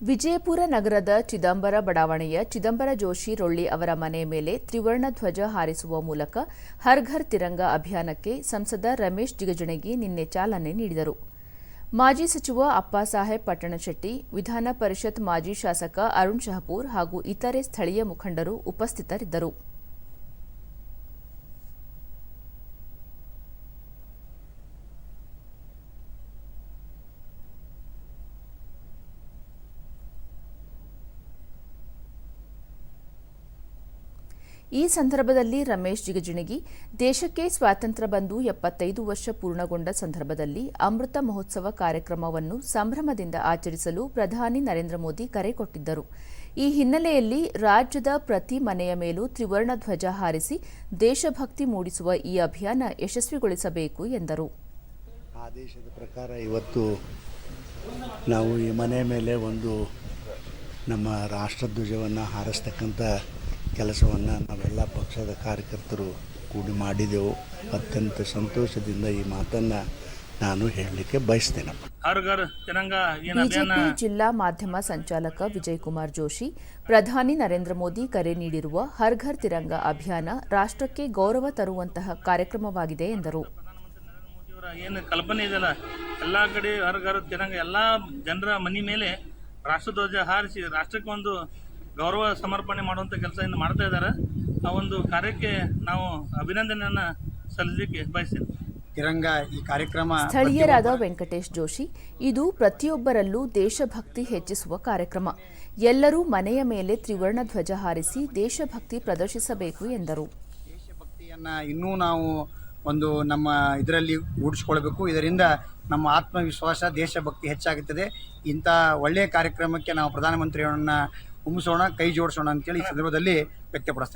ವಿಜಯಪುರ ನಗರದ ಚಿದಂಬರ ಬಡಾವಣೆಯ ಚಿದಂಬರ ಜೋಶಿ ರೊಳ್ಳಿ ಅವರ ಮನೆ ಮೇಲೆ ತ್ರಿವರ್ಣ ಧ್ವಜ ಹಾರಿಸುವ ಮೂಲಕ ಹರ್ ಘರ್ ತಿರಂಗ ಅಭಿಯಾನಕ್ಕೆ ಸಂಸದ ರಮೇಶ್ ಜಿಗಜಿಣಗಿ ನಿನ್ನೆ ಚಾಲನೆ ನೀಡಿದರು. ಮಾಜಿ ಸಚಿವ ಅಪ್ಪಾಸಾಹೇಬ್ ಪಟ್ಟಣಶೆಟ್ಟಿ, ವಿಧಾನ ಪರಿಷತ್ ಮಾಜಿ ಶಾಸಕ ಅರುಣ್ ಶಹಪೂರ್ ಹಾಗೂ ಇತರೆ ಸ್ಥಳೀಯ ಮುಖಂಡರು ಉಪಸ್ಥಿತರಿದ್ದರು. ಈ ಸಂದರ್ಭದಲ್ಲಿ ರಮೇಶ್ ಜಿಗಜಿಣಗಿ, ದೇಶಕ್ಕೆ ಸ್ವಾತಂತ್ರ್ಯ ಬಂದು ಎಪ್ಪತ್ತೈದು ವರ್ಷ ಪೂರ್ಣಗೊಂಡ ಸಂದರ್ಭದಲ್ಲಿ ಅಮೃತ ಮಹೋತ್ಸವ ಕಾರ್ಯಕ್ರಮವನ್ನು ಸಂಭ್ರಮದಿಂದ ಆಚರಿಸಲು ಪ್ರಧಾನಿ ನರೇಂದ್ರ ಮೋದಿ ಕರೆ ಕೊಟ್ಟಿದ್ದರು. ಈ ಹಿನ್ನೆಲೆಯಲ್ಲಿ ರಾಜ್ಯದ ಪ್ರತಿ ಮನೆಯ ಮೇಲೂ ತ್ರಿವರ್ಣ ಧ್ವಜ ಹಾರಿಸಿ ದೇಶಭಕ್ತಿ ಮೂಡಿಸುವ ಈ ಅಭಿಯಾನ ಯಶಸ್ವಿಗೊಳಿಸಬೇಕು ಎಂದರು. ಆದೇಶದ ಪ್ರಕಾರ ಇವತ್ತು ನಾವು ಈ ಮನೆ ಮೇಲೆ ಒಂದು ನಮ್ಮ ರಾಷ್ಟ್ರಧ್ವಜವನ್ನು ಹಾರಿಸ್ತಕ್ಕಂಥ ಕೆಲಸವನ್ನು ನಾವೆಲ್ಲ ಪಕ್ಷದ ಕಾರ್ಯಕರ್ತರು ಕೂಡಿ ಮಾಡಿದೆವು. ಅತ್ಯಂತ ಸಂತೋಷದಿಂದ ಈ ಮಾತನ್ನು ನಾನು ಹೇಳಲಿಕ್ಕೆ ಬಯಸ್ತೇನೆ ಬಿಜೆಪಿ ಜಿಲ್ಲಾ ಮಾಧ್ಯಮ ಸಂಚಾಲಕ ವಿಜಯ್ ಕುಮಾರ್ ಜೋಶಿ ಪ್ರಧಾನಿ ನರೇಂದ್ರ ಮೋದಿ ಕರೆ ನೀಡಿರುವ ಹರ್ ಘರ್ ತಿರಂಗ ಅಭಿಯಾನ ರಾಷ್ಟ್ರಕ್ಕೆ ಗೌರವ ತರುವಂತಹ ಕಾರ್ಯಕ್ರಮವಾಗಿದೆ ಎಂದರು. ಏನು ಕಲ್ಪನೆ ಇದೆಯಲ್ಲ? ಎಲ್ಲ ಕಡೆ ಹರ್ ಘರ್ ತಿರಂಗ ಎಲ್ಲ ಜನರ ಮನಿ ಮೇಲೆ ರಾಷ್ಟ್ರಧ್ವಜ ಹಾರಿಸಿ ರಾಷ್ಟ್ರಕ್ಕೆ ಒಂದು ಗೌರವ ಸಮರ್ಪಣೆ ಮಾಡುವಂಥ ಕೆಲಸ ಇನ್ನು ಮಾಡ್ತಾ ಇದ್ದಾರೆ. ಆ ಒಂದು ಕಾರ್ಯಕ್ಕೆ ನಾವು ಅಭಿನಂದನೆಯನ್ನು ಸಲ್ಲಿಸಲಿಕ್ಕೆ ಬಯಸ್ತೇವೆ ತಿರಂಗ ಈ ಕಾರ್ಯಕ್ರಮ ಸ್ಥಳೀಯರಾದ ವೆಂಕಟೇಶ್ ಜೋಶಿ ಇದು ಪ್ರತಿಯೊಬ್ಬರಲ್ಲೂ ದೇಶಭಕ್ತಿ ಹೆಚ್ಚಿಸುವ ಕಾರ್ಯಕ್ರಮ. ಎಲ್ಲರೂ ಮನೆಯ ಮೇಲೆ ತ್ರಿವರ್ಣ ಧ್ವಜ ಹಾರಿಸಿ ದೇಶಭಕ್ತಿ ಪ್ರದರ್ಶಿಸಬೇಕು ಎಂದರು. ದೇಶಭಕ್ತಿಯನ್ನು ಇನ್ನೂ ನಾವು ಒಂದು ನಮ್ಮ ಇದರಲ್ಲಿ ರೂಢಿಸ್ಕೊಳ್ಬೇಕು ಇದರಿಂದ ನಮ್ಮ ಆತ್ಮವಿಶ್ವಾಸ ದೇಶಭಕ್ತಿ ಹೆಚ್ಚಾಗುತ್ತದೆ. ಇಂಥ ಒಳ್ಳೆಯ ಕಾರ್ಯಕ್ರಮಕ್ಕೆ ನಾವು ಪ್ರಧಾನಮಂತ್ರಿಯವರನ್ನ ಹುಮ್ಮಿಸೋಣ ಕೈ ಜೋಡಿಸೋಣ ಅಂತೇಳಿ ಈ ಸಂದರ್ಭದಲ್ಲಿ ವ್ಯಕ್ತಪಡಿಸ್ತೇನೆ.